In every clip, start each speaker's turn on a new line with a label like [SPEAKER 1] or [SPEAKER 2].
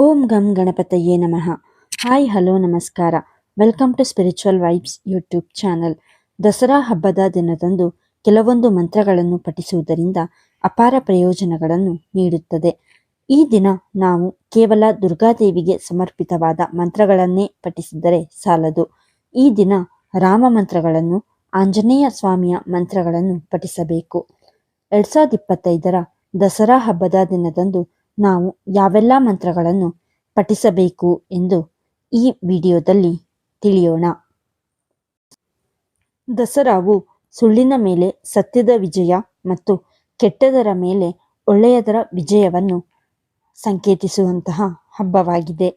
[SPEAKER 1] ಓಂ ಗಂ ಗಣಪತಯೇ ನಮಃ. ಹಾಯ್, ಹಲೋ, ನಮಸ್ಕಾರ. Welcome to spiritual vibes YouTube channel. Dasara ಹಬ್ಬದ ದಿನದಂದು ಕೆಲವೊಂದು ಮಂತ್ರಗಳನ್ನು ಪಠಿಸುವುದರಿಂದ ಅಪಾರ ಪ್ರಯೋಜನಗಳನ್ನು ನೀಡುತ್ತದೆ. ಈ ದಿನ ನಾವು ಕೇವಲ ದುರ್ಗಾದೇವಿಗೆ ಸಮರ್ಪಿತವಾದ ಮಂತ್ರಗಳನ್ನೇ ಪಠಿಸಿದರೆ ಸಾಲದು. ಈ ದಿನ ರಾಮ ಮಂತ್ರಗಳನ್ನು, ಆಂಜನೇಯ ಸ್ವಾಮಿಯ ಮಂತ್ರಗಳನ್ನು ಪಠಿಸಬೇಕು. ಎರಡ್ ಸಾವಿರದ ಇಪ್ಪತ್ತೈದರ ದಸರಾ ಹಬ್ಬದ ದಿನದಂದು ನಾವು ಯಾವೆಲ್ಲ ಮಂತ್ರಗಳನ್ನು ಪಠಿಸಬೇಕು ಎಂದು ಈ ವಿಡಿಯೋದಲ್ಲಿ ತಿಳಿಯೋಣ. ದಸರಾವು ಸುಳ್ಳಿನ ಮೇಲೆ ಸತ್ಯದ ವಿಜಯ ಮತ್ತು ಕೆಟ್ಟದರ ಮೇಲೆ ಒಳ್ಳೆಯದರ ವಿಜಯವನ್ನು ಸಂಕೇತಿಸುವಂತಹ ಹಬ್ಬವಾಗಿದೆ.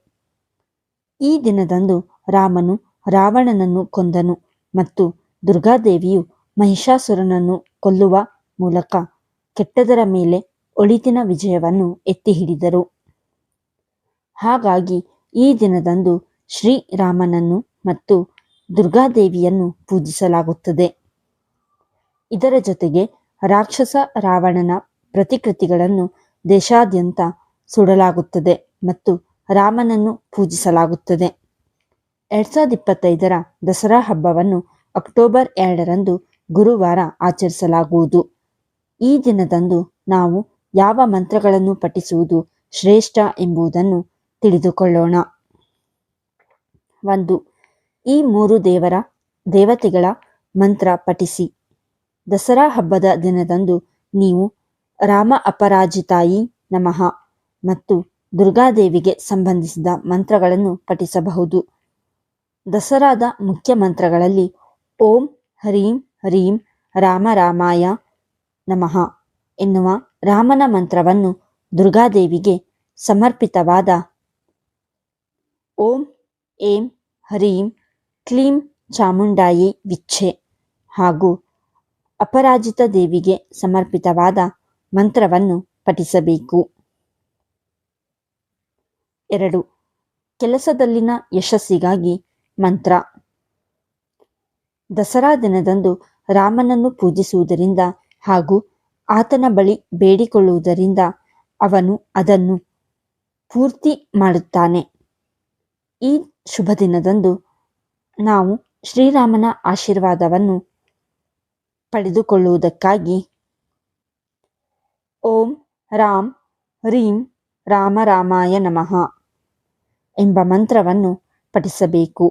[SPEAKER 1] ಈ ದಿನದಂದು ರಾಮನು ರಾವಣನನ್ನು ಕೊಂದನು ಮತ್ತು ದುರ್ಗಾದೇವಿಯು ಮಹಿಷಾಸುರನನ್ನು ಕೊಲ್ಲುವ ಮೂಲಕ ಕೆಟ್ಟದರ ಮೇಲೆ ಒಳಿತಿನ ವಿಜಯವನ್ನು ಎತ್ತಿ ಹಿಡಿದರು ಹಾಗಾಗಿ ಈ ದಿನದಂದು ಶ್ರೀರಾಮನನ್ನು ಮತ್ತು ದುರ್ಗಾದೇವಿಯನ್ನು ಪೂಜಿಸಲಾಗುತ್ತದೆ. ಇದರ ಜೊತೆಗೆ ರಾಕ್ಷಸ ರಾವಣನ ಪ್ರತಿಕೃತಿಗಳನ್ನು ದೇಶಾದ್ಯಂತ ಸುಡಲಾಗುತ್ತದೆ ಮತ್ತು ರಾಮನನ್ನು ಪೂಜಿಸಲಾಗುತ್ತದೆ. ಎರಡ್ ಸಾವಿರದ ಇಪ್ಪತ್ತೈದರ ದಸರಾ ಹಬ್ಬವನ್ನು ಅಕ್ಟೋಬರ್ ಎರಡರಂದು ಗುರುವಾರ ಆಚರಿಸಲಾಗುವುದು. ಈ ದಿನದಂದು ನಾವು ಯಾವ ಮಂತ್ರಗಳನ್ನು ಪಠಿಸುವುದು ಶ್ರೇಷ್ಠ ಎಂಬುದನ್ನು ತಿಳಿದುಕೊಳ್ಳೋಣ. ಒಂದು, ಈ ಮೂರು ದೇವರ, ದೇವತೆಗಳ ಮಂತ್ರ ಪಠಿಸಿ. ದಸರಾ ಹಬ್ಬದ ದಿನದಂದು ನೀವು ರಾಮ ಅಪರಾಜಿತಾಯಿ ನಮಃ ಮತ್ತು ದುರ್ಗಾದೇವಿಗೆ ಸಂಬಂಧಿಸಿದ ಮಂತ್ರಗಳನ್ನು ಪಠಿಸಬಹುದು. ದಸರಾದ ಮುಖ್ಯ ಮಂತ್ರಗಳಲ್ಲಿ ಓಂ ಹ್ರೀಂ ಹ್ರೀಂ ರಾಮ ರಾಮಾಯ ನಮಃ ಎನ್ನುವ ರಾಮನ ಮಂತ್ರವನ್ನು ದುರ್ಗಾದೇವಿಗೆ ಸಮರ್ಪಿತವಾದ ಓಂ, ಏಂ, ಹರೀಂ, ಕ್ಲೀಂ ಚಾಮುಂಡಾಯಿ ವಿಚ್ಛೆ ಹಾಗೂ ಅಪರಾಜಿತ ದೇವಿಗೆ ಸಮರ್ಪಿತವಾದ ಮಂತ್ರವನ್ನು ಪಠಿಸಬೇಕು. ಎರಡು, ಕೆಲಸದಲ್ಲಿನ ಯಶಸ್ಸಿಗಾಗಿ ಮಂತ್ರ. ದಸರಾ ದಿನದಂದು ರಾಮನನ್ನು ಪೂಜಿಸುವುದರಿಂದ ಹಾಗೂ ಆತನ ಬಳಿ ಬೇಡಿಕೊಳ್ಳುವುದರಿಂದ ಅವನು ಅದನ್ನು ಪೂರ್ತಿ ಮಾಡುತ್ತಾನೆ. ಈ ಶುಭ ದಿನದಂದು ನಾವು ಶ್ರೀರಾಮನ ಆಶೀರ್ವಾದವನ್ನು ಪಡೆದುಕೊಳ್ಳುವುದಕ್ಕಾಗಿ ಓಂ ರಾಮ್ ರೀಂ ರಾಮ ರಾಮಾಯ ನಮಃ ಎಂಬ ಮಂತ್ರವನ್ನು ಪಠಿಸಬೇಕು.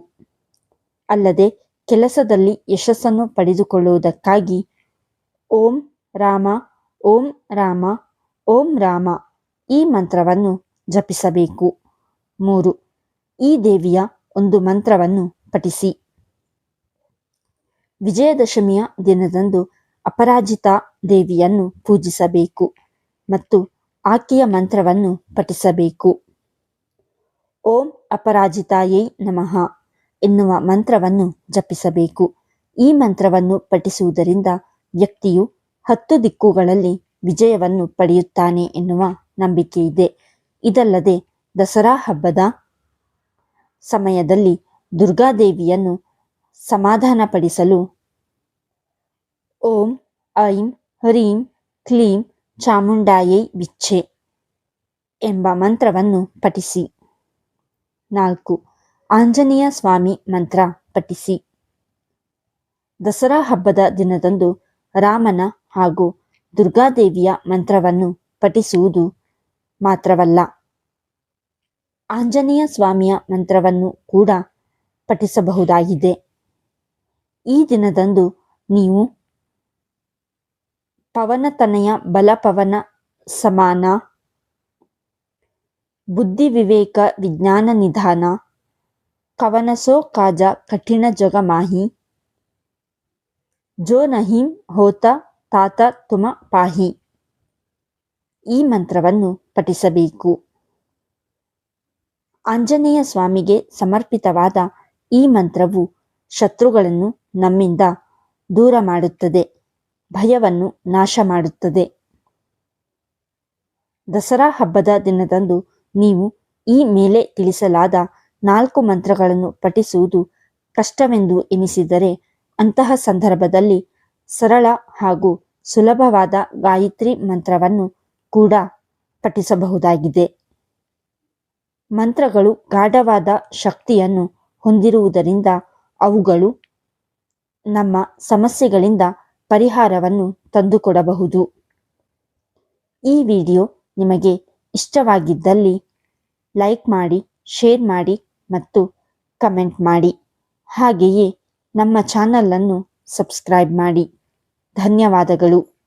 [SPEAKER 1] ಅಲ್ಲದೆ ಕೆಲಸದಲ್ಲಿ ಯಶಸ್ಸನ್ನು ಪಡೆದುಕೊಳ್ಳುವುದಕ್ಕಾಗಿ ಓಂ ರಾಮ ಓಂ ರಾಮ ಓಂ ರಾಮ ಈ ಮಂತ್ರವನ್ನು ಜಪಿಸಬೇಕು. ಮೂರು, ಈ ದೇವಿಯ ಒಂದು ಮಂತ್ರವನ್ನು ಪಠಿಸಿ. ವಿಜಯದಶಮಿಯ ದಿನದಂದು ಅಪರಾಜಿತ ದೇವಿಯನ್ನು ಪೂಜಿಸಬೇಕು ಮತ್ತು ಆಕೆಯ ಮಂತ್ರವನ್ನು ಪಠಿಸಬೇಕು. ಓಂ ಅಪರಾಜಿತಾಯೈ ನಮಃ ಎನ್ನುವ ಮಂತ್ರವನ್ನು ಜಪಿಸಬೇಕು. ಈ ಮಂತ್ರವನ್ನು ಪಠಿಸುವುದರಿಂದ ವ್ಯಕ್ತಿಯು ಹತ್ತು ದಿಕ್ಕುಗಳಲ್ಲಿ ವಿಜಯವನ್ನು ಪಡೆಯುತ್ತಾನೆ ಎನ್ನುವ ನಂಬಿಕೆ ಇದೆ. ಇದಲ್ಲದೆ ದಸರಾ ಹಬ್ಬದ ಸಮಯದಲ್ಲಿ ದುರ್ಗಾದೇವಿಯನ್ನು ಸಮಾಧಾನಪಡಿಸಲು ಓಂ, ಐಂ, ಹ್ರೀಂ, ಕ್ಲೀಂ, ಚಾಮುಂಡಾಯೈ ವಿಚ್ಛೆ ಎಂಬ ಮಂತ್ರವನ್ನು ಪಠಿಸಿ. ನಾಲ್ಕು, ಆಂಜನೇಯ ಸ್ವಾಮಿ ಮಂತ್ರ ಪಠಿಸಿ. ದಸರಾ ಹಬ್ಬದ ದಿನದಂದು ರಾಮನ ಹಾಗೂ ದುರ್ಗಾದೇವಿಯ ಮಂತ್ರವನ್ನು ಪಠಿಸುವುದು ಮಾತ್ರವಲ್ಲ. ಆಂಜನೇಯ ಸ್ವಾಮಿಯ ಮಂತ್ರವನ್ನು ಕೂಡ ಪಠಿಸಬಹುದಾಗಿದೆ. ಈ ದಿನದಂದು ನೀವು ಪವನತನಯ ಬಲಪವನ ಸಮಾನ, ಬುದ್ಧಿ ವಿವೇಕ ವಿಜ್ಞಾನ ನಿಧಾನ, ಕವನಸೋ ಕಾಜ ಕಠಿಣ ಜಗ ಮಾಹಿ ಜೋ ನಹೀಂ ಹೋತ ತಾತ ತುಮ ಪಾಹಿ. ಈ ಮಂತ್ರವನ್ನು ಪಠಿಸಬೇಕು. ಆಂಜನೇಯ ಸ್ವಾಮಿಗೆ ಸಮರ್ಪಿತವಾದ ಈ ಮಂತ್ರವು ಶತ್ರುಗಳನ್ನು ನಮ್ಮಿಂದ ದೂರ ಮಾಡುತ್ತದೆ, ಭಯವನ್ನು ನಾಶ ಮಾಡುತ್ತದೆ. ದಸರಾ ಹಬ್ಬದ ದಿನದಂದು ನೀವು ಈ ಮೇಲೆ ತಿಳಿಸಲಾದ ನಾಲ್ಕು ಮಂತ್ರಗಳನ್ನು ಪಠಿಸುವುದು ಕಷ್ಟವೆಂದು ಎನಿಸಿದರೆ ಅಂತಹ ಸಂದರ್ಭದಲ್ಲಿ ಸರಳ ಹಾಗೂ ಸುಲಭವಾದ ಗಾಯತ್ರಿ ಮಂತ್ರವನ್ನು ಕೂಡ ಪಠಿಸಬಹುದಾಗಿದೆ. ಮಂತ್ರಗಳು ಗಾಢವಾದ ಶಕ್ತಿಯನ್ನು ಹೊಂದಿರುವುದರಿಂದ ಅವುಗಳು ನಮ್ಮ ಸಮಸ್ಯೆಗಳಿಂದ ಪರಿಹಾರವನ್ನು ತಂದುಕೊಡಬಹುದು. ಈ ವಿಡಿಯೋ ನಿಮಗೆ ಇಷ್ಟವಾಗಿದ್ದಲ್ಲಿ ಲೈಕ್ ಮಾಡಿ, ಶೇರ್ ಮಾಡಿ ಮತ್ತು ಕಮೆಂಟ್ ಮಾಡಿ. ಹಾಗೆಯೇ ನಮ್ಮ ಚಾನಲನ್ನು ಸಬ್ಸ್ಕ್ರೈಬ್ ಮಾಡಿ. ಧನ್ಯವಾದಗಳು.